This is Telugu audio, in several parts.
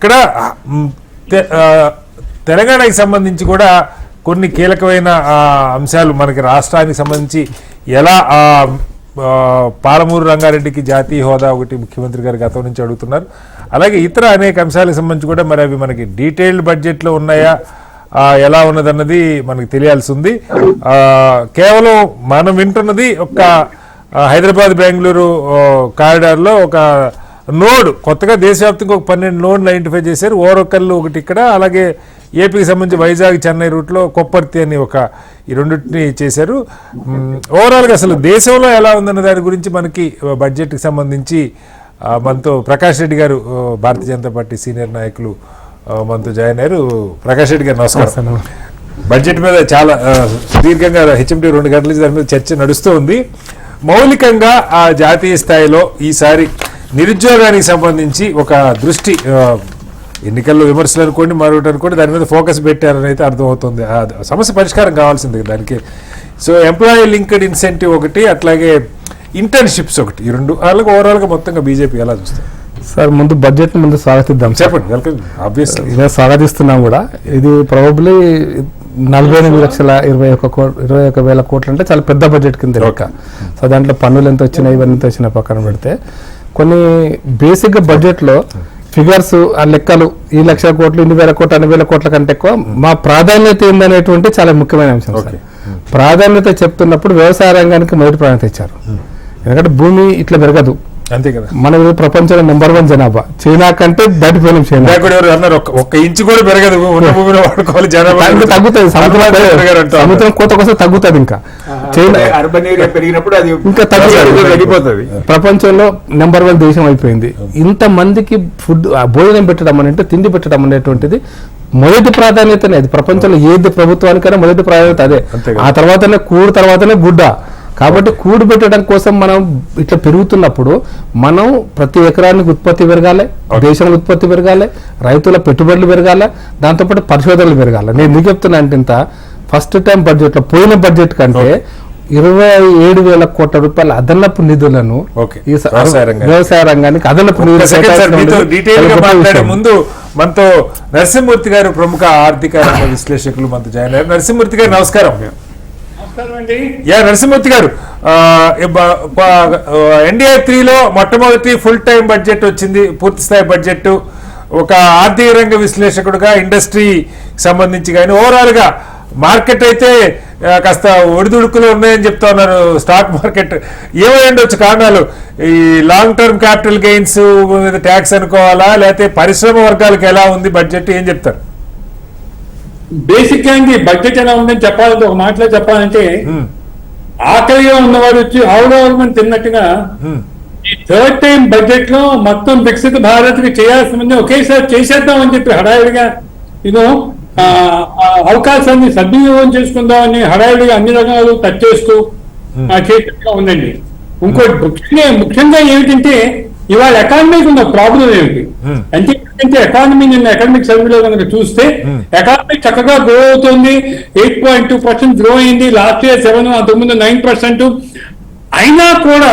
ఇక్కడ తె- తెలంగాణకి సంబంధించి కూడా కొన్ని కీలకమైన అంశాలు మనకి రాష్ట్రానికి సంబంధించి ఎలా పాలమూరు రంగారెడ్డికి జాతీయ హోదా ఒకటి ముఖ్యమంత్రి గారు గతం నుంచి అడుగుతున్నారు. అలాగే ఇతర అనేక అంశాలకు సంబంధించి కూడా మరి అవి మనకి డీటెయిల్డ్ బడ్జెట్లో ఉన్నాయా ఎలా ఉన్నదన్నది మనకి తెలియాల్సి ఉంది. కేవలం మనం వింటున్నది ఒక హైదరాబాద్ బెంగళూరు కారిడార్లో ఒక నోడ్ కొత్తగా దేశవ్యాప్తంగా ఒక పన్నెండు నోడ్లు ఐడెంటిఫై చేశారు. ఓరొకళ్ళు ఒకటి ఇక్కడ అలాగే ఏపీకి సంబంధించి వైజాగ్ చెన్నై రూట్లో కొప్పర్తి అని ఒక ఈ రెండింటిని చేశారు. ఓవరాల్గా అసలు దేశంలో ఎలా ఉందన్న దాని గురించి మనకి బడ్జెట్కి సంబంధించి మనతో ప్రకాష్ రెడ్డి గారు భారతీయ జనతా పార్టీ సీనియర్ నాయకులు మనతో జాయిన్ అయ్యారు. ప్రకాష్ రెడ్డి గారు నమస్కారం. బడ్జెట్ మీద చాలా ఆ, సుదీర్ఘంగా హెచ్ఎండి రెండు గంటల నుంచి దాని మీద చర్చ నడుస్తూ ఉంది. మౌలికంగా ఆ జాతీయ స్థాయిలో ఈసారి నిరుద్యోగానికి సంబంధించి ఒక దృష్టి ఎన్నికల్లో విమర్శలు అనుకోండి మరొకటి అనుకోండి దాని మీద ఫోకస్ పెట్టారని అయితే అర్థమవుతుంది. సమస్య పరిష్కారం కావాల్సింది దానికి. సో ఎంప్లాయీ లింక్డ్ ఇన్సెంటివ్ ఒకటి అట్లాగే ఇంటర్న్షిప్స్ ఒకటి. ఈ రెండు అలాగే ఓవరాల్గా మొత్తంగా బీజేపీ ఎలా చూస్తారు సార్ ముందు బడ్జెట్ ముందు స్వాగతిద్దాం చెప్పండి వెల్కమ్ ఆబ్వియస్లీ ఇదే స్వాగతిస్తున్నాం కూడా. ఇది ప్రాబబ్లీ నలభై ఎనిమిది లక్షల ఇరవై ఒక్క కో ఇరవై ఒక వేల కోట్లు అంటే చాలా పెద్ద బడ్జెట్ కింద సో దాంట్లో పన్నులు ఎంత వచ్చినాయి ఇవన్నీ ఎంత వచ్చినాయి పక్కన పెడితే. కొన్ని బేసిక్గా బడ్జెట్లో ఫిగర్స్ ఆ లెక్కలు ఈ లక్షల కోట్లు ఇన్ని వేల కోట్లు అన్ని వేల కోట్ల కంటే ఎక్కువ మా ప్రాధాన్యత ఏందనేటువంటి చాలా ముఖ్యమైన అంశం సార్. ప్రాధాన్యత చెప్తున్నప్పుడు వ్యవసాయ రంగానికి మొదటి ప్రాధాన్యత ఇచ్చారు. ఎందుకంటే భూమి ఇట్లా పెరగదు. అంతే కదా. మన ప్రపంచంలో నెంబర్ వన్ జనాభా. చైనా కంటే దాటిపోయినాం చైనా. అన్నారు ఒక్క- ఇంచు కూడా పెరగదు ఉన్న భూమిలో వాడుకోవాలి జనాభా. తగ్గుతుంది సముద్రం సముద్రం కోత కోసం తగ్గుతుంది ఇంకా. చైనా అర్బన్ ఏరియా పెరిగినప్పుడు అది ఇంకా తగ్గుతుంది. తగ్గిపోతుంది. ప్రపంచంలో నెంబర్ వన్ దేశం అయిపోయింది. ఇంత మందికి ఫుడ్ ఆ భోజనం పెట్టడం అంటే తిండి పెట్టడం అనేటువంటిది మొదటి ప్రాధాన్యతనే. అది ప్రపంచంలో ఏది ప్రభుత్వానికైనా మొదటి ప్రాధాన్యత అదే. ఆ తర్వాతనే కూడు తర్వాతనే గుడ్డ. కాబట్టి కూడు పెట్టడం కోసం మనం ఇట్లా పెరుగుతున్నప్పుడు మనం ప్రతి ఎకరానికి ఉత్పత్తి పెరగాలి దేశంలో ఉత్పత్తి పెరగాలి రైతుల పెట్టుబడులు పెరగాలి దాంతోపాటు పరిశోధనలు పెరగాలి. నేను ఎందుకు చెప్తున్నా అంటే ఇంత ఫస్ట్ టైం బడ్జెట్లో పోయిన బడ్జెట్ కంటే ఇరవై ఏడు వేల కోట్ల రూపాయల అదనపు నిధులను వ్యవసాయ రంగానికి. అదనపు నిధులు. ముందు మనతో నరసింహమూర్తి గారు ప్రముఖ ఆర్థిక రంగ విశ్లేషకులు మనతో జాయిన్ అయ్యారు. నరసింహమూర్తి గారు నమస్కారం. యా నరసింహమూర్తి గారు ఎన్డీఏ త్రీలో మొట్టమొదటి ఫుల్ టైం బడ్జెట్ వచ్చింది పూర్తి స్థాయి బడ్జెట్ ఒక ఆర్థిక రంగ విశ్లేషకుడుగా ఇండస్ట్రీ సంబంధించి కానీ ఓవరాల్గా మార్కెట్ అయితే కాస్త ఒడిదుడుకులు ఉన్నాయని చెప్తా ఉన్నారు స్టాక్ మార్కెట్ ఏమై ఉండొచ్చు కారణాలు? ఈ లాంగ్ టర్మ్ క్యాపిటల్ గెయిన్స్ మీద ట్యాక్స్ అనుకోవాలా? లేకపోతే పరిశ్రమ వర్గాలకు ఎలా ఉంది బడ్జెట్ ఏం చెప్తారు? బేసిక్గా ఈ బడ్జెట్ ఎలా ఉందని చెప్పాలంటే ఒక మాటలో చెప్పాలంటే. ఆకలిగా ఉన్నవాడు వచ్చి ఆవుడవరమని తిన్నట్టుగా. ఈ థర్డ్ టైం బడ్జెట్లో మొత్తం వికసిత భారత్కి చేయాల్సింది ఒకేసారి చేసేద్దాం అని చెప్పి హడావిడిగా ఇదో అవకాశాన్ని సద్వినియోగం చేసుకుందామని హడావిడిగా అన్ని రంగాలు టచ్ చేస్తూ ఆ, చేసేట్టుగా ఉందండి ఇంకోటి ముఖ్యంగా ముఖ్యంగా ఏమిటంటే ఇవాళ ఎకానమీకి ఉన్న ప్రాబ్లం ఏమిటి. అంటే అంటే ఎకానమీ నిన్న ఎకనామిక్ సర్వేలో కనుక చూస్తే ఎకానమీ చక్కగా గ్రో అవుతుంది. Eight point two percent grow అయింది. లాస్ట్ ఇయర్ సెవెన్ అంతకుముందు నైన్ పర్సెంట్ అయినా కూడా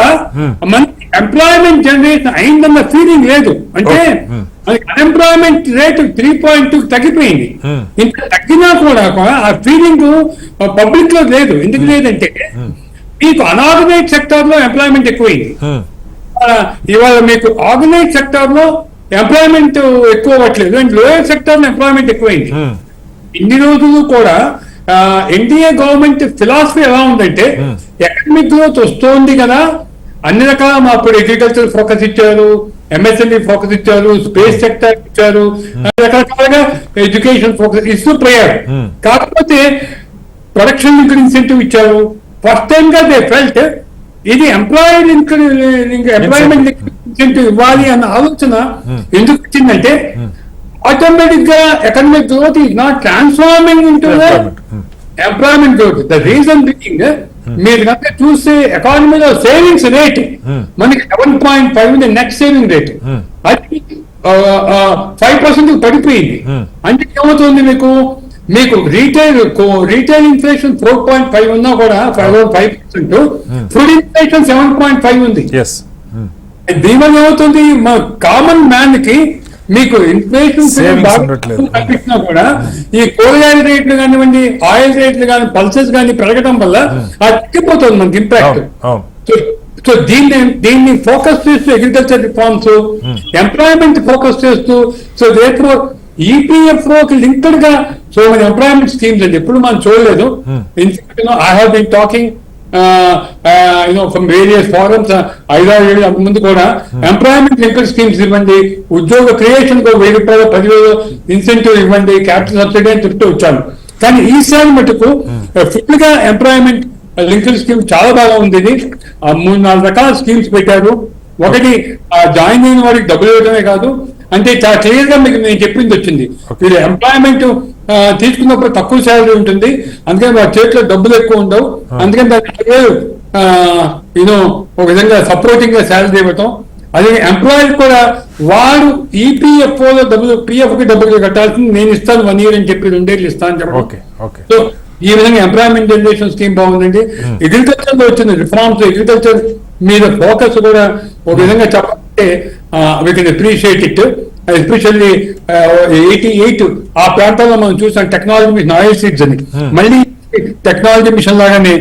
మనకి ఎంప్లాయ్మెంట్ జనరేషన్ అయిందన్న ఫీలింగ్ లేదు. అంటే. Hmm. మనకి unemployment rate three point two తగ్గిపోయింది. Hmm. ఇంత తగ్గినా కూడా ఆ ఫీలింగ్ పబ్లిక్లో లేదు. ఎందుకు లేదంటే మీకు అనార్గనైజ్ సెక్టర్లో ఎంప్లాయ్మెంట్ ఎక్కువైంది. Hmm. ఇవాళ మీకు ఆర్గనైజ్ సెక్టర్లో ఎంప్లాయ్మెంట్ ఎక్కువ అవ్వట్లేదు. అండ్ లోయర్ సెక్టర్ ఎంప్లాయ్మెంట్ ఎక్కువైంది. Hmm. ఇన్ని రోజులు కూడా ఎన్డీఏ గవర్నమెంట్ ఫిలాసఫీ ఎలా ఉందంటే ఎకనమిక్ గ్రోత్ వస్తోంది కదా అన్ని రకాల మా అప్పుడు అగ్రికల్చర్ ఫోకస్ ఇచ్చారు ఎంఎస్ఎంఈ ఫోకస్ ఇచ్చారు స్పేస్ సెక్టర్ ఇచ్చారు రకరకాలుగా ఎడ్యుకేషన్ ఫోకస్ ఇస్తూ పోయారు. Hmm. కాకపోతే ప్రొడక్షన్ లింక్ ఇన్సెంటివ్ ఇచ్చారు. ఫస్ట్ టైం గా దే ఫెల్ట్ ఇది ఎంప్లాయీ లింక్ ఎంప్లాయ్మెంట్ ఇన్సెంటివ్ ఇవ్వాలి అన్న ఆలోచన ఎందుకు వచ్చిందంటే ఆటోమేటిక్గా economic growth is not transforming into. Hmm. Employment growth the reason being మీరు కనుక చూస్తే ఎకానమీలో సేవింగ్స్ రేట్ Hmm. మనకి సెవెన్ పాయింట్ ఫైవ్ ఉంది నెట్ సేవింగ్ రేట్ Hmm. అది ఫైవ్ పర్సెంట్ పడిపోయింది. Hmm. అంటే ఏమవుతుంది మీకు? మీకు retail retail inflation four point five ఉన్నా కూడా five five percent food inflation seven point five ఉంది. దీనివల్ల ఏమవుతుంది? మా కామన్ మ్యాన్కి మీకు ఇన్ఫ్లేషన్. కనిపించినా కూడా ఈ కూరగాయల రేట్లు కానివ్వండి ఆయిల్ రేట్లు కానీ పల్సెస్ కానీ పెరగడం వల్ల అది తగ్గిపోతుంది మనకి ఇంపాక్ట్ సో దీన్ని దీన్ని ఫోకస్ చేస్తూ అగ్రికల్చర్ రిఫార్మ్స్ ఎంప్లాయ్మెంట్ ఫోకస్ చేస్తూ సో రేపు ఈపీఎఫ్ఓ కి లింక్డ్గా సో మన ఎంప్లాయ్మెంట్ స్కీమ్స్ అండి. ఎప్పుడు మనం చూడలేదు. I have been talking you know from various forums ఐదారు అంత ముందు కూడా ఎంప్లాయ్మెంట్ లింక్డ్ స్కీమ్స్ ఇవ్వండి ఉద్యోగ క్రియేషన్కు వెయ్యి రూపాయలు పదివేలు ఇన్సెంటివ్ ఇవ్వండి క్యాపిటల్ సబ్సిడీ అని చెప్తూ వచ్చాను. కానీ ఈసారి మటుకు ఫుల్గా ఎంప్లాయ్మెంట్ లింక్డ్ స్కీమ్ చాలా బాగా ఉంది ఇది. మూడు నాలుగు రకాల స్కీమ్స్ పెట్టారు. ఒకటి జాయిన్ అయిన వారికి డబ్బులు ఇవ్వడమే కాదు అంటే చాలా క్లియర్గా మీకు నేను చెప్పింది వచ్చింది. వీళ్ళు ఎంప్లాయ్మెంట్ తీసుకున్నప్పుడు తక్కువ శాలరీ ఉంటుంది. అందుకని వాళ్ళ చేతిలో డబ్బులు ఎక్కువ ఉండవు. అందుకని దానికి యూనో ఒక విధంగా సపోర్టింగ్గా శాలరీ ఇవ్వటం. అదే ఎంప్లాయర్ కూడా వాడు E ఈపీఎఫ్ఓ లో డబ్బులు పిఎఫ్కి డబ్బులు కట్టాల్సింది నేను ఇస్తాను వన్ ఇయర్ అని చెప్పి రెండేళ్ళు ఇస్తాను అని చెప్పడం. సో ఈ విధంగా ఎంప్లాయ్మెంట్ జనరేషన్ స్కీమ్ బాగుందండి. అగ్రికల్చర్లో వచ్చిన రిఫార్మ్స్ అగ్రికల్చర్ మీద ఫోకస్ కూడా ఒక విధంగా చెప్పాలంటే we can appreciate it especially eighty eight ఆ ప్రాంతాల్లో మనం చూసాం టెక్నాలజీ మిషన్ ఆయిల్ సీడ్స్ అని. మళ్ళీ టెక్నాలజీ మిషన్ లాగానే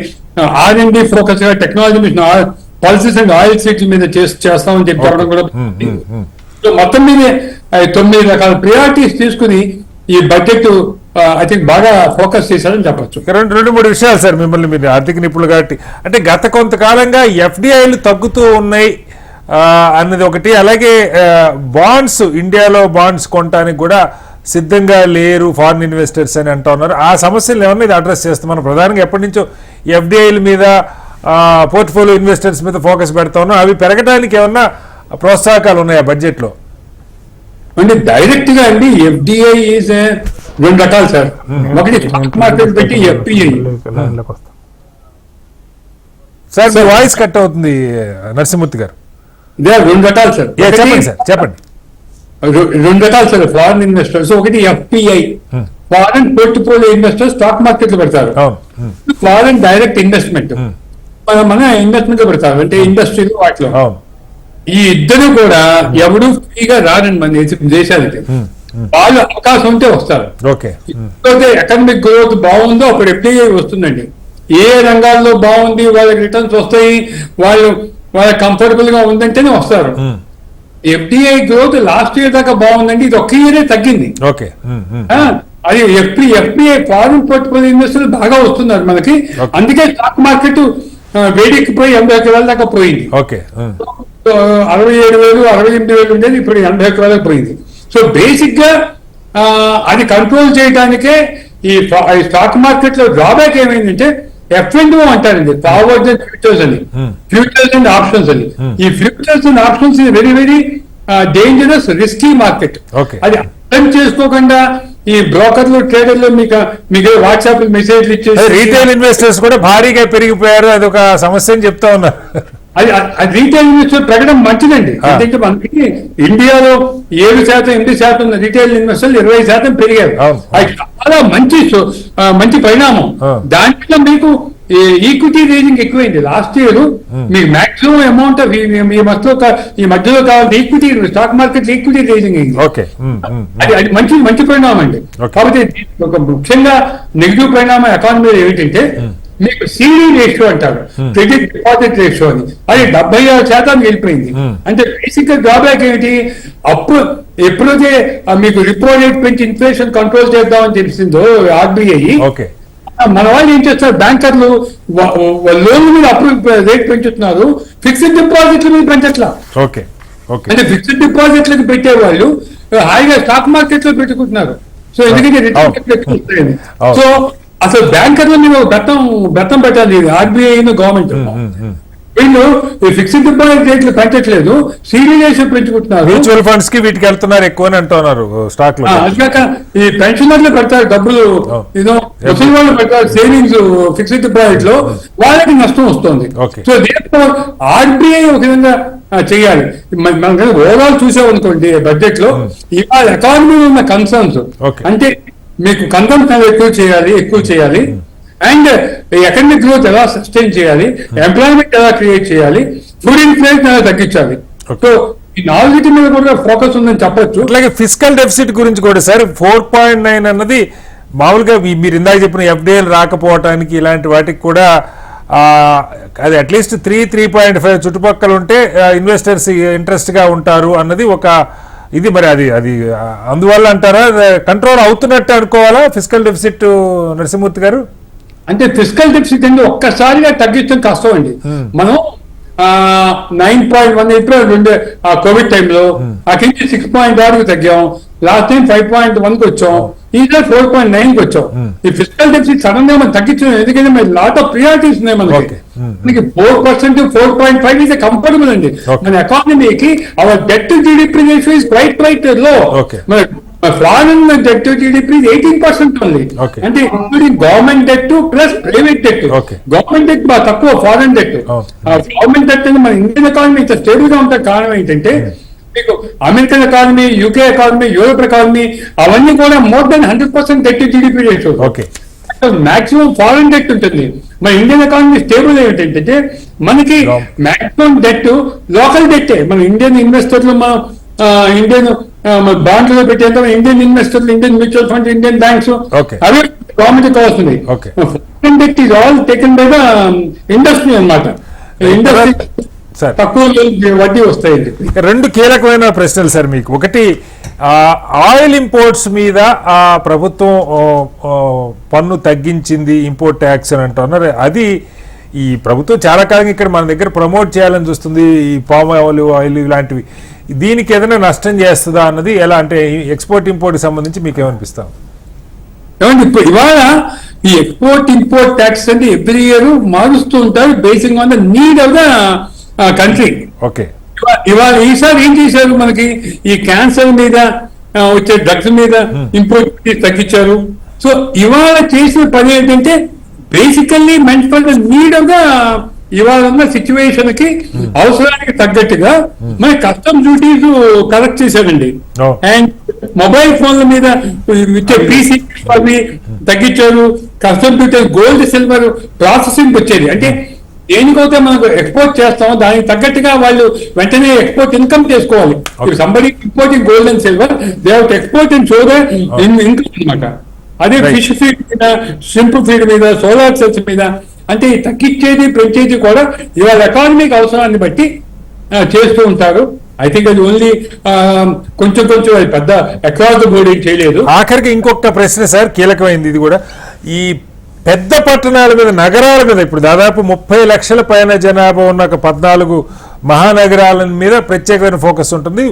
R and D ఫోకస్గా technology mission policies and oil seeds మీద చేస్- చేస్తామని చెప్పి చెప్పడం కూడా ఉమ్, ఉమ్. సో మొత్తం మీద తొమ్మిది రకాల ప్రియారిటీస్ తీసుకుని ఈ బడ్జెట్ ఐ థింక్ బాగా ఫోకస్ చేశారని చెప్పొచ్చు. రెండు రెండు మూడు విషయాలు సార్ మిమ్మల్ని మీరు ఆర్థిక నిపుణులు కాబట్టి అంటే గత కొంతకాలంగా ఎఫ్డిఐలు తగ్గుతూ ఉన్నాయి. అన్నది ఒకటి. అలాగే బాండ్స్ ఇండియాలో బాండ్స్ కొనడానికి కూడా సిద్ధంగా లేరు ఫారిన్ ఇన్వెస్టర్స్ అని అంటూ ఉన్నారు. ఆ సమస్యలు ఏమన్నా ఇది అడ్రస్ చేస్తాం? మనం ప్రధానంగా ఎప్పటి నుంచో ఎఫ్డిఐల మీద పోర్ట్ఫోలియో ఇన్వెస్టర్స్ మీద ఫోకస్ పెడతా ఉన్నాం. అవి పెరగడానికి ఏమన్నా ప్రోత్సాహకాలు ఉన్నాయా బడ్జెట్లో అంటే డైరెక్ట్గా అండి ఎఫ్డిఐ ఈజ్ రెండు రకాలు సార్. ఒకటి స్టాక్ మార్కెట్ పెట్టి ఎఫ్పిఐ లైన్లోకి వస్తాం సార్ వాయిస్ కట్ అవుతుంది నరసింహమూర్తి గారు. దే ఆర్ రెండు రకాలు సార్ చెప్పండి సార్ చెప్పండి. రెండు రకాలు సార్ ఫారిన్ ఇన్వెస్టర్స్ ఒకటి FPI foreign portfolio investors stock మార్కెట్లో పెడతారు. ఫారిన్ డైరెక్ట్ ఇన్వెస్ట్మెంట్ మన ఇన్వెస్ట్మెంట్లో పెడతారు. అంటే ఇండస్ట్రీలో వాటిలో. అవును ఈ ఇద్దరు కూడా ఎవడు ఫ్రీగా రారండి మన దేశ- దేశానికి. వాళ్ళు అవకాశం ఉంటే వస్తారు. ఎప్పుడైతే ఎకనామిక్ గ్రోత్ బాగుందో అప్పుడు ఎఫ్డిఐ వస్తుందండి. ఏ రంగాల్లో బాగుంది వాళ్ళకి రిటర్న్స్ వస్తాయి వాళ్ళు వాళ్ళ కంఫర్టబుల్గా ఉందంటేనే వస్తారు. ఎఫ్డిఐ గ్రోత్ లాస్ట్ ఇయర్ దాకా బాగుందండి ఇది ఒక్క ఇయరే తగ్గింది. ఓకే. అది ఎఫ్పి ఎఫ్పిఐ ఫారిన్ పోర్ట్ఫోలియో ఇన్వెస్టర్లు బాగా వస్తున్నారు మనకి. అందుకే స్టాక్ మార్కెట్ వేడెక్కిపోయి ఎనభై ఒక్క వేల దాకా పోయింది. ఓకే అరవై ఏడు వేలు అరవై ఎనిమిది వేలు ఉండేది ఇప్పుడు ఎనభై ఒక్క వేలకు పోయింది. సో బేసిక్గా అది కంట్రోల్ చేయడానికే ఈ స్టాక్ మార్కెట్లో డ్రాబ్యాక్ ఏమైందంటే ఎఫ్ అండ్ అంటారండి. ఫార్వర్డ్ అండ్ ఫ్యూచర్స్ అని. Hmm. ఫ్యూచర్స్ అండ్ ఆప్షన్స్ అని. ఈ futures and options very very dangerous risky market. అది అర్థం చేసుకోకుండా ఈ బ్రోకర్లు ట్రేడర్లు మీకు మీకు వాట్సాప్ మెసేజ్లు ఇచ్చేసి రీటైల్ ఇన్వెస్టర్స్ కూడా భారీగా పెరిగిపోయారు. అది ఒక సమస్య అని చెప్తా ఉన్నారు. అది అది రీటైల్ ఇన్వెస్టర్ పెరగడం మంచిదండి. ఎందుకంటే మనకి ఇండియాలో ఏడు శాతం ఎనిమిది శాతం రీటైల్ ఇన్వెస్టర్లు ఇరవై శాతం పెరిగారు. అవును. అది చాలా మంచి మంచి పరిణామం. దాంట్లో మీకు ఈక్విటీ రేజింగ్ ఎక్కువైంది. లాస్ట్ ఇయర్ మీకు మాక్సిమం అమౌంట్ ఈ మధ్యలో ఈ మధ్యలో కావాలి equity stock market equity raising అయింది. అది అది మంచి మంచి పరిణామం అండి. కాబట్టి ఒక ముఖ్యంగా నెగిటివ్ పరిణామం ఎకానమీ ఏమిటంటే మీకు సిడి రేషియో అంటారు క్రెడిట్ డిపాజిట్ రేషియో అని. అది డెబ్బై ఆరు శాతం వెళ్ళిపోయింది Hmm. అంటే బేసిక్గా డ్రాబ్యాక్ ఏమిటి? అప్పుడు ఎప్పుడైతే మీకు రిపో రేట్ పెంచి ఇన్ఫ్లేషన్ కంట్రోల్ చేద్దామని తెలిసిందో ఆర్బీఐ మన వాళ్ళు ఏం చేస్తారు? బ్యాంకర్లు లోన్ మీద అప్రూవ్ రేట్ పెంచుతున్నారు. ఫిక్స్డ్ డిపాజిట్ల మీద పెంచట్లా. ఓకే. అంటే ఫిక్స్డ్ డిపాజిట్లకు పెట్టేవాళ్ళు హాయిగా స్టాక్ మార్కెట్లో పెట్టుకుంటున్నారు. సో ఎందుకంటే రిటర్న్. సో అసలు బ్యాంకర్ల మీద బెత్తం బెత్తం పెట్టాలి. RBI government. వీళ్ళు ఈ ఫిక్స్డ్ డిపాజిట్ రేట్లు పెంచట్లేదు సీరియస్ పెంచుకుంటున్నారు మ్యూచువల్ ఫండ్స్కి వీటికి వెళ్తున్నారు ఎక్కువ అంటున్నారు స్టాక్లో. ఆ, అదికాక ఈ పెన్షనర్లు పెడతారు డబ్బులు. ఏదో ముసలి వాళ్ళు పెడతారు సేవింగ్స్ ఫిక్స్డ్ డిపాజిట్లో. వాళ్ళకి నష్టం వస్తుంది. సో దీంతో ఆర్బీఐ ఒక విధంగా ఆ, చేయాలి. మన- ఓవరాల్ చూసామనుకోండి బడ్జెట్లో ఇవాళ ఎకానమీ ఉన్న కన్సర్న్స్. అంటే మీకు కన్సంప్షన్ ఎక్కువ చేయాలి ఎక్కువ చేయాలి. అండ్ ఎకనామిక్ గ్రోత్ ఎలా సస్టైన్ చేయాలి ఎంప్లాయ్మెంట్ ఎలా క్రియేట్ చేయాలి ఫుడ్ ఇన్ఫ్లేషన్ ఎలా తగ్గించాలి. సో ఈ నాలుగిటి మీద కూడా ఫోకస్ ఉందని చెప్పొచ్చు. అట్లాగే ఫిజికల్ డెఫిసిట్ గురించి కూడా సార్ ఫోర్ పాయింట్ నైన్ అన్నది మామూలుగా మీరు ఇందాక చెప్పిన ఎఫ్డిఎల్ రాకపోవటానికి ఇలాంటి వాటికి కూడా అది at least three three point five చుట్టుపక్కల ఉంటే ఇన్వెస్టర్స్ ఇంట్రెస్ట్గా ఉంటారు అన్నది ఒక ఇది మరి అది అది అందువల్ల అంటారా? కంట్రోల్ అవుతున్నట్టు అనుకోవాలా ఫిజికల్ డెఫిసిట్ నరసింహమూర్తి గారు? అంటే ఫిజికల్ డెఫిసిట్ అంటే ఒక్కసారిగా తగ్గించడం కష్టం అండి. మనం నైన్ పాయింట్ వన్ ఎయిట్ రెండు ఆ కోవిడ్ టైంలో అక్కడి నుంచి సిక్స్ పాయింట్ ఆరుకు తగ్గాం. లాస్ట్ టైం ఫైవ్ పాయింట్ వన్కి వచ్చాం. ఈసారి ఫోర్ పాయింట్ నైన్కి వచ్చాం. ఈ ఫిజికల్ డెఫిసిట్ సడన్గా మనం తగ్గించడం ఎందుకంటే మరి లాట్ ఆఫ్ ప్రియారిటీస్ ఉన్నాయి మనకి. Hmm. మనకి four percent four point five is comfortable అండి. మన ఎకానమీకి our debt to GDP ratio is quite క్వైట్లో. మన foreign debt to GDP eighteen percent ఉంది. అంటే including government debt plus private debt. Government debt బాగా తక్కువ ఫారెన్ డెట్. గవర్నమెంట్ డెట్ మన ఇండియన్ ఎకానమీ ఇంత స్టేబుల్గా ఉంటే కారణం ఏంటంటే మీకు American economy UK economy Europe economy అవన్నీ కూడా more than hundred percent debt GDP okay maximum foreign debt ఉంటుంది మన ఇండియన్ ఎకానమీ స్టేబుల్ ఏంటంటే మనకి. మాక్సిమం డెట్ లోకల్ డెట్టే మన ఇండియన్ ఇన్వెస్టర్లు మనం ఇండియన్ బాండ్లలో పెట్టేంత ఇండియన్ ఇన్వెస్టర్లు Indian mutual fund Indian banks. Away government. Foreign debt all taken by the industry అన్నమాట. ఇండస్ట్రీ తక్కువ వడ్డీ వస్తాయండి ఇక రెండు కీలకమైన ప్రశ్నలు సార్ మీకు. ఒకటి ఆయిల్ ఇంపోర్ట్స్ మీద ఆ ప్రభుత్వం పన్ను తగ్గించింది ఇంపోర్ట్ ట్యాక్స్ అని అంటున్నారు. అది ఈ ప్రభుత్వం చాలా కాలంగా ఇక్కడ మన దగ్గర ప్రమోట్ చేయాలని చూస్తుంది. ఈ పామ్ ఆయిల్ ఆయిల్ ఇలాంటివి. దీనికి ఏదైనా నష్టం చేస్తుందా అన్నది ఎలా అంటే ఎక్స్పోర్ట్ ఇంపోర్ట్ సంబంధించి మీకు ఏమనిపిస్తాం? ఏమండి ఇప్పుడు ఇవాళ ఈ ఎక్స్పోర్ట్ ఇంపోర్ట్ ట్యాక్స్ అంటే ఎవ్రీ ఇయర్ మారుస్తూ ఉంటారు. Basing on the need of the country okay. ఇవాళ ఈసారి ఏం చేశారు మనకి? ఈ క్యాన్సర్ మీద వచ్చే డ్రగ్స్ మీద ఇంపోర్ట్ తగ్గించారు. సో ఇవాళ చేసిన పని ఏంటంటే basically meant for the need of the ఇవాళ ఉన్న సిచ్యువేషన్కి అవసరానికి తగ్గట్టుగా మన కస్టమ్ డ్యూటీస్ కలెక్ట్ చేశారండి. అండ్ మొబైల్ ఫోన్ల మీద ఇచ్చే పీసీ అవి తగ్గించారు. Custom duty gold silver processing వచ్చేది. అంటే దేనికైతే మనకు ఎక్స్పోర్ట్ చేస్తామో. దానికి తగ్గట్టుగా వాళ్ళు వెంటనే ఎక్స్పోర్ట్ ఇన్కమ్ చేసుకోవాలి. Somebody importing gold and silver they have export and show income అనమాట అదే. ఫిష్ ఫీడ్ మీద సింపుల్ ఫీడ్ మీద సోలార్ సెల్స్ మీద అంటే తగ్గించేది పెంచేది కూడా ఇవాళ ఎకానమీకి అవసరాన్ని బట్టి చేస్తూ ఉంటారు. ఐ థింక్ అది ఓన్లీ కొంచెం కొంచెం అది పెద్ద అక్రాస్ ద బోర్డ్ ఏం చేయలేదు. ఆఖరికి ఇంకొక ప్రశ్న సార్ కీలకమైంది ఇది కూడా. ఈ పెద్ద పట్టణాల మీద నగరాల మీద ఇప్పుడు దాదాపు ముప్పై లక్షల పైన జనాభా ఉన్న ఒక పద్నాలుగు మహానగరాల మీద ప్రత్యేకమైన ఫోకస్ ఉంటుంది.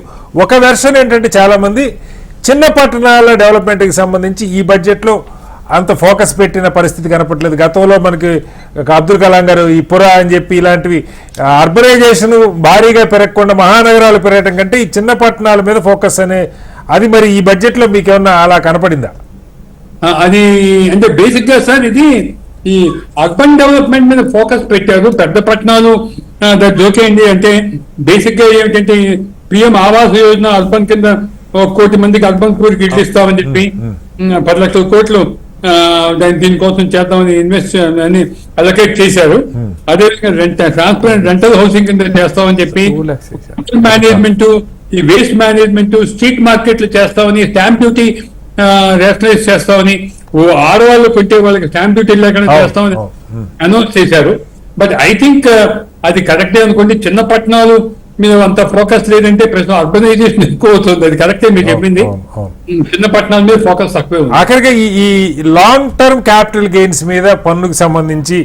ఒక వెర్షన్ ఏంటంటే చాలా మంది చిన్న పట్టణాల డెవలప్మెంట్కి సంబంధించి ఈ బడ్జెట్లో అంత ఫోకస్ పెట్టిన పరిస్థితి కనపట్లేదు గతంలో మనకి అబ్దుల్ కలాం గారు ఈ పురా అని చెప్పి ఇలాంటివి అర్బనైజేషన్ భారీగా పెరగకుండా మహానగరాలు పెరగడం కంటే ఈ చిన్న పట్టణాల మీద ఫోకస్ అనే అది మరి ఈ బడ్జెట్లో మీకు ఏమన్నా అలా కనపడిందా? అది అంటే బేసిక్గా సార్ ఇది ఈ అర్బన్ డెవలప్మెంట్ మీద ఫోకస్ పెట్టారు. పెద్ద పట్టణాలు జోకేయండి అంటే బేసిక్గా ఏమిటంటే పిఎం ఆవాస్ యోజన అర్బన్ కింద ఒక కోటి మందికి అర్బన్ పూర్కి ఇల్లు ఇస్తామని చెప్పి పది లక్షల కోట్లు దీనికోసం చేద్దామని ఇన్వెస్ట్ అని అలొకేట్ చేశారు. అదేవిధంగా రెంట్ ట్రాన్స్పరెంట్ రెంటల్ హౌసింగ్ కింద చేస్తామని చెప్పి. మేనేజ్మెంట్ ఈ వేస్ట్ మేనేజ్మెంట్ స్ట్రీట్ మార్కెట్లు చేస్తామని స్టాంప్ డ్యూటీ రేషనలైజ్ చేస్తామని ఓ ఆడవాళ్ళు కొట్టే వాళ్ళకి స్టాంప్ డ్యూటీ లేకుండా చేస్తామని. అనౌన్స్ చేశారు. బట్ ఐ థింక్ అది కరెక్టే అనుకోండి. చిన్న పట్టణాలు మీద అంత ఫోకస్ లేదంటే ప్రశ్న అర్బనైజేషన్ ఎక్కువ అవుతుంది. అది కరెక్టే మీరు చెప్పింది. చిన్న పట్టణాల మీద ఫోకస్ తక్కువే ఉంది. ఆఖరిగా ఈ ఈ లాంగ్ టర్మ్ క్యాపిటల్ గెయిన్స్ మీద పన్నుకు సంబంధించి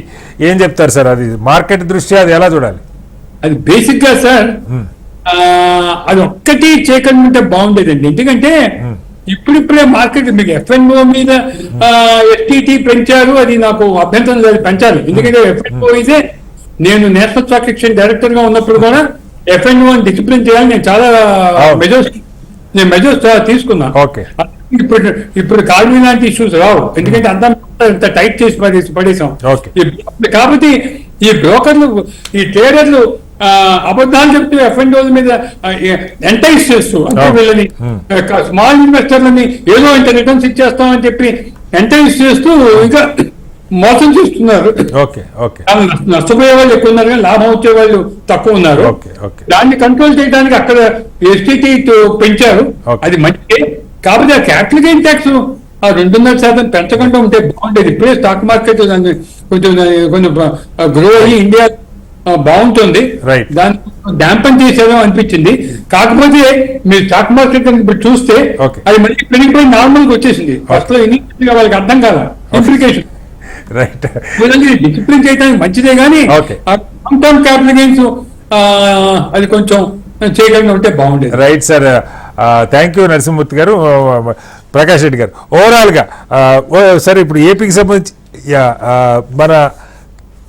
ఏం చెప్తారు సార్? అది మార్కెట్ దృష్ట్యా అది ఎలా చూడాలి? అది బేసిక్గా సార్ అది ఒక్కటి చేయకుండా బాగుండేదండి. ఎందుకంటే ఇప్పుడిప్పుడే మార్కెట్ మీకు ఎఫ్ఎన్ఓ మీద ఎస్టీటీ పెంచారు. అది నాకు అభ్యంతరం లేదు పెంచాలి. ఎందుకంటే ఎఫ్ఎన్ఓ ఇదే. నేను నేషనల్ స్టాక్ ఎక్స్చేంజ్ డైరెక్టర్గా ఉన్నప్పుడు కూడా ఎఫ్ఎన్ఓ డిసిప్లిన్ చేయాలి నేను చాలా. మెజర్స్ నేను మెజర్స్ తీసుకున్నా ఓకే ఇప్పుడు ఇప్పుడు కాలనీ లాంటి ఇష్యూస్ రావు ఎందుకంటే అంతా ఇంత టైట్ చేసి పడేసి పడేసాం కాబట్టి ఈ బ్రోకర్లు ఈ ట్రేడర్లు అబద్ధాలు చెప్తూ ఎఫ్ఎండోల మీద ఎంటైజ్ చేస్తూ అంటే. వీళ్ళని. స్మాల్ ఇన్వెస్టర్లని ఏదో ఇంత రిటర్న్స్ ఇచ్చేస్తామని చెప్పి ఎంటైజ్ చేస్తూ ఇంకా మోసం చేస్తున్నారు. నష్టపోయే వాళ్ళు ఎక్కువ ఉన్నారు కానీ లాభం వచ్చే వాళ్ళు తక్కువ ఉన్నారు. Okay, okay. దాన్ని కంట్రోల్ చేయడానికి అక్కడ ఎస్టీటీ పెంచారు. అది మంచిదే. కాకపోతే ఆ క్యాపిటల్ గెయిన్ ట్యాక్స్ ఆ రెండున్నర శాతం పెంచకుండా ఉంటే బాగుండేది. ఇప్పుడే స్టాక్ మార్కెట్ కొంచెం కొంచెం గ్రో అయ్యి ఇండియా బాగుంటుంది. దాన్ని డాంపన్ చేసేదో అనిపించింది. కాకపోతే మీరు స్టాక్ మార్కెట్ ఇప్పుడు చూస్తే. అది మళ్ళీ పెరిగిపోయి నార్మల్గా వచ్చేసింది. ఫస్ట్లో ఇనిషియల్ వాళ్ళకి అర్థం కాల. ఇంప్లికేషన్ రైట్ డిసిప్లిన్ చేయడానికి మంచిదే కానీ. లాంగ్ టర్మ్ క్యాపిటల్ గెయిన్స్ అది కొంచెం చేయగలిగి ఉంటే బాగుండేది. Right sir thank you Narasimhamurthy గారు. ప్రకాష్ రెడ్డి గారు. ఓవరాల్గా సరే ఇప్పుడు ఏపీకి సంబంధించి మన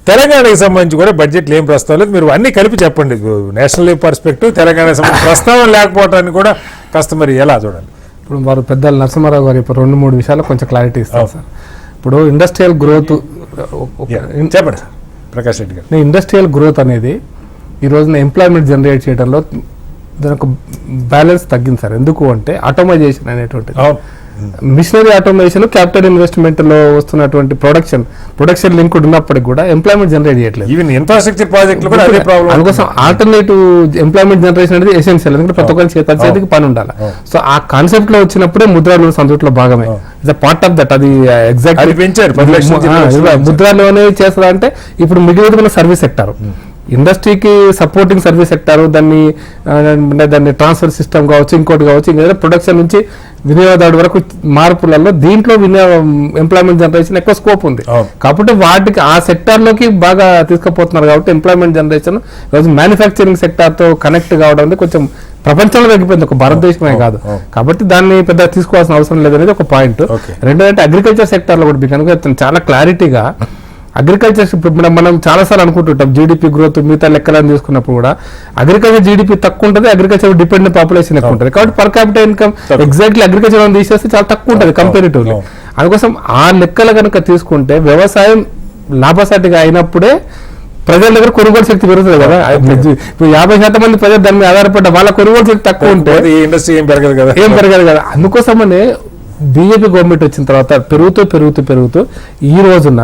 తెలంగాణకి సంబంధించి కూడా బడ్జెట్లు ఏం ప్రస్తావం లేదు. మీరు అన్ని కలిపి చెప్పండి. నేషనల్ పర్స్పెక్టివ్ తెలంగాణకు సంబంధించి ప్రస్తావన లేకపోవటాన్ని కూడా కాస్త మరి ఎలా చూడాలి ఇప్పుడు వారు పెద్దలు నరసింహారావు గారు ఇప్పుడు రెండు మూడు విషయాలు కొంచెం క్లారిటీ ఇస్తారు సార్ ఇప్పుడు ఇండస్ట్రియల్ గ్రోత్ చెప్పండి సార్ ప్రకాష్ రెడ్డి గారు. ఇండస్ట్రియల్ గ్రోత్ అనేది ఈ రోజున ఎంప్లాయ్మెంట్ జనరేట్ చేయడంలో దాని ఒక బ్యాలెన్స్ తగ్గింది సార్. ఎందుకు అంటే ఆటోమైజేషన్ అనేటువంటిది. మిషనరీ ఆటోమేషన్ క్యాపిటల్ ఇన్వెస్ట్మెంట్లో వస్తున్నటువంటి ప్రొడక్షన్ ప్రొడక్షన్ లింక్ ఉన్నప్పటికి కూడా ఎంప్లాయ్మెంట్ జనరేట్ చేయట్లేదు. ఈవెన్ ఇన్ఫ్రాస్ట్రక్చర్ ప్రాజెక్టులు కూడా అదే ప్రాబ్లం అందుకోసం ఆల్టర్నేటివ్ ఎంప్లాయ్మెంట్ జనరేషన్ అనేది ఎసెన్షియల్ ఎందుకంటే ప్రతి ఒక్కరి చేతి చేతికి పని ఉండాలి. సో ఆ కాన్సెప్ట్లో వచ్చినప్పుడే ముద్రా లోన్ సంతృప్తిలో భాగమే. ఇట్స్ పార్ట్ ఆఫ్ దట్ అది ఎగ్జాక్ట్ అది పెంచారు. ముద్రాలోనే చేస్తుందా అంటే ఇప్పుడు మిగిలిన మన సర్వీస్ సెక్టర్ ఇండస్ట్రీకి సపోర్టింగ్ సర్వీస్ సెక్టర్ దాన్ని దాన్ని ట్రాన్స్ఫర్ సిస్టమ్ కావచ్చు ఇంకోటి కావచ్చు ఇంకా ప్రొడక్షన్ నుంచి వినియోగదారుడు వరకు మార్పులలో దీంట్లో వినియోగ ఎంప్లాయ్మెంట్ జనరేషన్ ఎక్కువ స్కోప్ ఉంది. కాబట్టి వాటికి ఆ సెక్టార్లోకి బాగా తీసుకుపోతున్నారు కాబట్టి ఎంప్లాయ్మెంట్ జనరేషన్ ఈరోజు మ్యానుఫ్యాక్చరింగ్ సెక్టార్తో కనెక్ట్ కావడం అనేది కొంచెం ప్రపంచంలో తగ్గిపోయింది ఒక భారతదేశమే కాదు. కాబట్టి దాన్ని పెద్ద తీసుకోవాల్సిన అవసరం లేదనేది ఒక పాయింట్. రెండోదంటే అగ్రికల్చర్ సెక్టర్లో కూడా మీకు కనుక చాలా క్లారిటీగా అగ్రికల్చర్ మనం మనం చాలా సార్లు అనుకుంటుంటాం జీడిపి గ్రోత్ మిగతా లెక్కలను తీసుకున్నప్పుడు కూడా. అగ్రికల్చర్ జీడిపి తక్కువ ఉంటుంది అగ్రికల్చర్ డిపెండెంట్ పాపులేషన్ ఎక్కువ ఉంటుంది. కాబట్టి per capital income. Exactly agriculture తీసేస్తే చాలా తక్కువ ఉంటుంది కంపారిటివ్లీ. అందుకోసం ఆ లెక్కలు కనుక తీసుకుంటే వ్యవసాయం లాభసాటిగా అయినప్పుడే ప్రజల దగ్గర కొనుగోలు శక్తి పెరుగుతుంది కదా. ఇప్పుడు యాభై శాతం మంది ప్రజలు దాని మీద ఆధారపడ్డ వాళ్ళ కొనుగోలు శక్తి తక్కువ ఉంటే ఇండస్ట్రీ ఏం పెరగదు కదా. ఏం పెరగదు కదా. అందుకోసమనే బీజేపీ గవర్నమెంట్ వచ్చిన తర్వాత పెరుగుతూ పెరుగుతూ పెరుగుతూ ఈ రోజున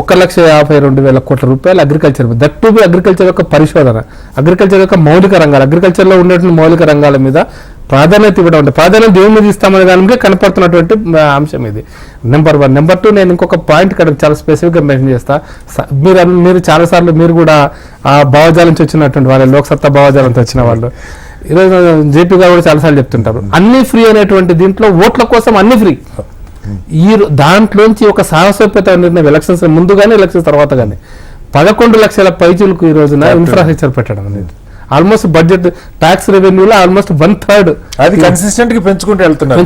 ఒక లక్ష యాభై రెండు వేల కోట్ల రూపాయలు agriculture that to be agriculture యొక్క పరిశోధన. అగ్రికల్చర్ యొక్క మౌలిక రంగాలు. అగ్రికల్చర్లో ఉన్నటువంటి మౌలిక రంగాల మీద ప్రాధాన్యత ఇవ్వడం అంటే ప్రాధాన్యత దేవుని మీద ఇస్తామనే దానికి కనపడుతున్నటువంటి అంశం ఇది. నెంబర్ వన్ నెంబర్ టూ నేను ఇంకొక పాయింట్ ఇక్కడ చాలా స్పెసిఫిక్గా మెన్షన్ చేస్తా. మీరు మీరు చాలాసార్లు మీరు కూడా ఆ భావజాలం నుంచి వచ్చినటువంటి వాళ్ళు లోక్సత్తా భావజాలం నుంచి వచ్చిన వాళ్ళు. ఈరోజు జేపీ గారు కూడా చాలాసార్లు చెప్తుంటారు. అన్ని ఫ్రీ అనేటువంటి దీంట్లో ఓట్ల కోసం అన్ని ఫ్రీ ఈ దాంట్లోంచి ఒక సాహసోపేత నిర్ణయం ఎలక్షన్స్ ముందు కానీ ఎలక్షన్స్ తర్వాత కానీ పదకొండు లక్షల పైచులకు ఈ రోజున ఇన్ఫ్రాస్ట్రక్చర్ పెట్టడం అనేది. ఆల్మోస్ట్ బడ్జెట్ ట్యాక్స్ రెవెన్యూలో ఆల్మోస్ట్ వన్ థర్డ్ అది కన్సిస్టెంట్గా పెంచుకుంటూ వెళ్తున్నారు.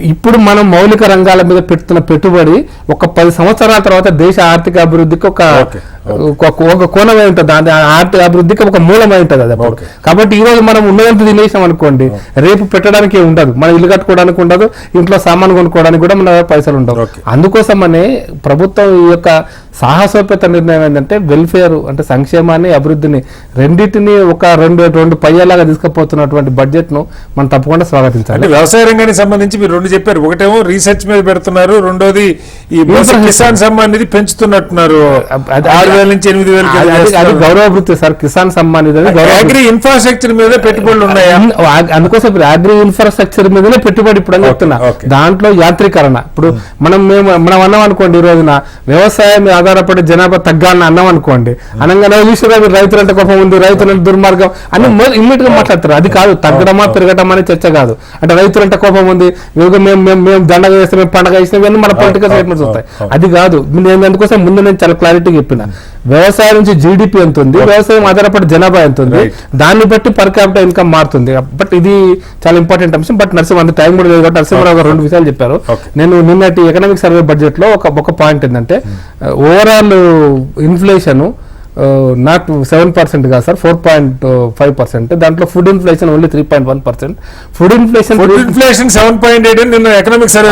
ఇప్పుడు మనం మౌలిక రంగాల మీద పెడుతున్న పెట్టుబడి ఒక పది సంవత్సరాల తర్వాత దేశ ఆర్థిక అభివృద్ధికి ఒక ఒక- కోణమై ఉంటుంది. ఆ ఆర్థిక అభివృద్ధికి ఒక మూలమై ఉంటుంది అది అప్పుడు. కాబట్టి ఈ రోజు మనం ఉన్నదంతా తినేసాం అనుకోండి రేపు పెట్టడానికి ఉండదు. మనం ఇల్లు కట్టుకోవడానికి ఉండదు ఇంట్లో సామాన్ కొనుక్కోవడానికి కూడా మన పైసలు ఉండవు. అందుకోసమనే ప్రభుత్వం ఈ యొక్క సాహసోపేత నిర్ణయం ఏంటంటే వెల్ఫేర్ అంటే సంక్షేమాన్ని అభివృద్ధిని రెండింటిని ఒక రెండు రెండు పయ్యేలాగా తీసుకుపోతున్నటువంటి బడ్జెట్ను మనం తప్పకుండా స్వాగతించాలి. అంటే వ్యవసాయ రంగానికి సంబంధించి మీరు రెండు చెప్పారు. ఒకటేమో రీసెర్చ్ మీద పెడుతున్నారు రెండోది ఈ. కిసాన్ సమ్మాన్ అనేది పెంచుతున్నట్టున్నారు ఆరు వేల నుంచి ఎనిమిది వేల అది- గౌరవ వృత్తి సార్ కిసాన్ సమ్మాన్ గౌరవ అగ్రి ఇన్ఫ్రాస్ట్రక్చర్ మీద పెట్టుబడులు ఉన్నాయా? అందుకోసం ఇప్పుడు అగ్రి ఇన్ఫ్రాస్ట్రక్చర్ మీదనే పెట్టుబడి ఇప్పుడు అని చెప్తున్నా. దాంట్లో యాంత్రీకరణ. ఇప్పుడు మనం మేము మనం అన్నాం అనుకోండి ఈ రోజున వ్యవసాయం ఆధారపడి జనాభా తగ్గాలని అన్నాం అనుకోండి. అనగానే ఈశ్వర రైతులంటే కోపం ఉంది రైతులంటే దుర్మార్గం అని ఇమ్మీడియట్గా మాట్లాడతారు. అది కాదు తగ్గడమా పెరగటమా అనే చర్చ కాదు. అంటే రైతులంటే కోపం ఉంది మేము మేము మేము దండగ వేస్తాం మేము పండగ వేస్తాం ఇవన్నీ మన పొలిటికల్ స్టేట్మెంట్స్ వస్తాయి. అది కాదు నేను అందుకోసం ముందు నేను చాలా క్లారిటీగా చెప్పిన. వ్యవసాయం నుంచి జీడిపి ఎంత ఉంది? వ్యవసాయం ఆధారపడి జనాభా ఎంత ఉంది. దాన్ని బట్టి పర్ క్యాపిటల్ ఇన్కమ్ మారుతుంది. బట్ ఇది చాలా ఇంపార్టెంట్ అంశం. బట్ నరసింహ అంత టైం కూడా లేదు కాబట్టి నరసింహరావు గారు రెండు విషయాలు చెప్పారు. నేను నిన్నటి ఎకనామిక్ సర్వే బడ్జెట్లో ఒక ఒక పాయింట్ ఏంటంటే overall inflation not seven percent కాదు sir four point five percent. దాంట్లో food inflation only three point one percent. Food inflation food inflation seven point eight నిన్న ఎకనామిక్ సర్వే.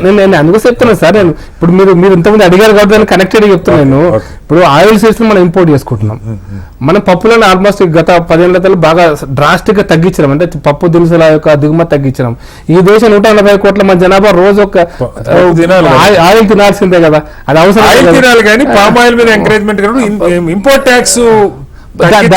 నేను నేను అందుకు చెప్తున్నాను సార్ నేను ఇప్పుడు మీరు మీరు ఇంతకుముందు అడిగారు కాబట్టి నేను కనెక్టెడ్ చెప్తున్నాను okay. ఇప్పుడు ఆయిల్ సీడ్స్ మనం ఇంపోర్ట్ చేసుకుంటున్నాం. మనం పప్పులను ఆల్మోస్ట్ గత పదేళ్ళ బాగా డ్రాస్టిక్గా తగ్గించినాం. అంటే పప్పు దినుసుల యొక్క దిగుమతి తగ్గించినాం. ఈ దేశం నూట ఎనభై కోట్ల మంది జనాభా రోజు ఒక. ఆయిల్- తినాల్సిందే కదా. అది అవసరం ఆయిల్. తినాలి కానీ పామ్ ఆయిల్ మీద ఎంకరేజ్మెంట్ ఇంపోర్ట్ ట్యాక్స్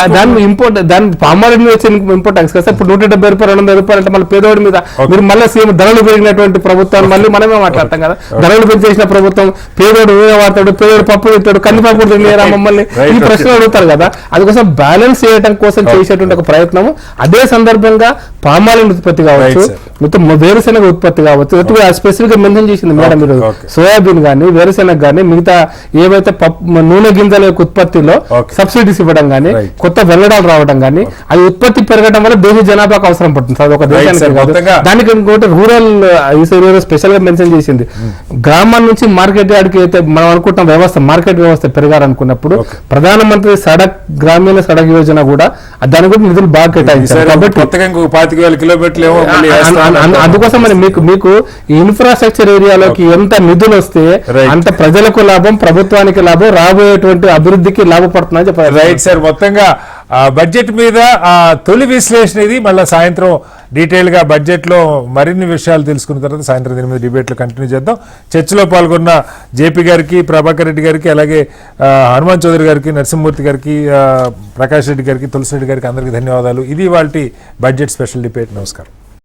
దాని ఇంపోర్ట్ దాని పామాయిల్ మీద వచ్చే ఇంపోర్ట్ ట్యాక్స్ కదా. ఇప్పుడు నూట డెబ్బై రూపాయలు రెండు వందల రూపాయలు అంటే మళ్ళీ పేదోడి మీద. మీరు మళ్ళీ సీఎం ధరలు పెరిగినటువంటి ప్రభుత్వాన్ని మళ్ళీ మనమే మాట్లాడతాం కదా. ధరలు పెంచేసిన ప్రభుత్వం పేదోడు ఊరే వాడతాడు పేదోడు పప్పు తింటాడు కందిపప్పు తినేరా మమ్మల్ని ఈ. ప్రశ్నలు అడుగుతారు కదా. అందుకోసం బ్యాలెన్స్ చేయడం కోసం చేసేటువంటి ఒక ప్రయత్నం అదే సందర్భంగా పామాయిల్ ఉత్పత్తి కావచ్చు. మొత్తం వేరుశెనగ ఉత్పత్తి కావచ్చు. స్పెసిఫిక్గా మెన్షన్ చేసింది మేడం మీరు. సోయాబీన్ గానీ వేరుశెనగ గానీ మిగతా ఏవైతే పప్పు నూనె గింజల యొక్క ఉత్పత్తిలో. సబ్సిడీస్ ఇవ్వడం గానీ Right. కొత్త వెల్లడాలు రావడం గానీ అది ఉత్పత్తి పెరగడం వల్ల దేశ జనాభాకు అవసరం పడుతుంది. సార్ ఒక దేశానికి దానికి ఇంకోటి రూరల్ స్పెషల్గా మెన్షన్ చేసింది. గ్రామం నుంచి మార్కెట్ యార్డ్కి అయితే మనం అనుకుంటున్న వ్యవస్థ మార్కెట్ వ్యవస్థ పెరగాలనుకున్నప్పుడు. ప్రధానమంత్రి సడక్ గ్రామీణ సడక్ యోజన కూడా దాని కూడా నిధులు బాగా కేటాయించారు కాబట్టి కొత్తగా ఇంకొక పాతిక వేల కిలోమీటర్లు. అందుకోసం మరి మీకు మీకు ఇన్ఫ్రాస్ట్రక్చర్ ఏరియాలోకి ఎంత నిధులు వస్తే. అంత ప్రజలకు లాభం ప్రభుత్వానికి లాభం రాబోయేటువంటి అభివృద్ధికి లాభపడుతుందని చెప్పారు రైట్ సార్ మొత్తంగా బడ్జెట్ మీద ఆ, తొలి విశ్లేషణ ఇది. మళ్ళీ సాయంత్రం డీటెయిల్గా బడ్జెట్లో మరిన్ని విషయాలు తెలుసుకున్న తర్వాత సాయంత్రం దీని మీద డిబేట్లు కంటిన్యూ చేద్దాం. చర్చలో పాల్గొన్న జేపీ గారికి ప్రభాకర్ రెడ్డి గారికి అలాగే హనుమాన్ చౌదరి గారికి నరసింహమూర్తి గారికి ప్రకాష్ రెడ్డి గారికి తులసి రెడ్డి గారికి అందరికీ ధన్యవాదాలు. ఇది వాళ్ళ బడ్జెట్ స్పెషల్ డిబేట్. నమస్కారం.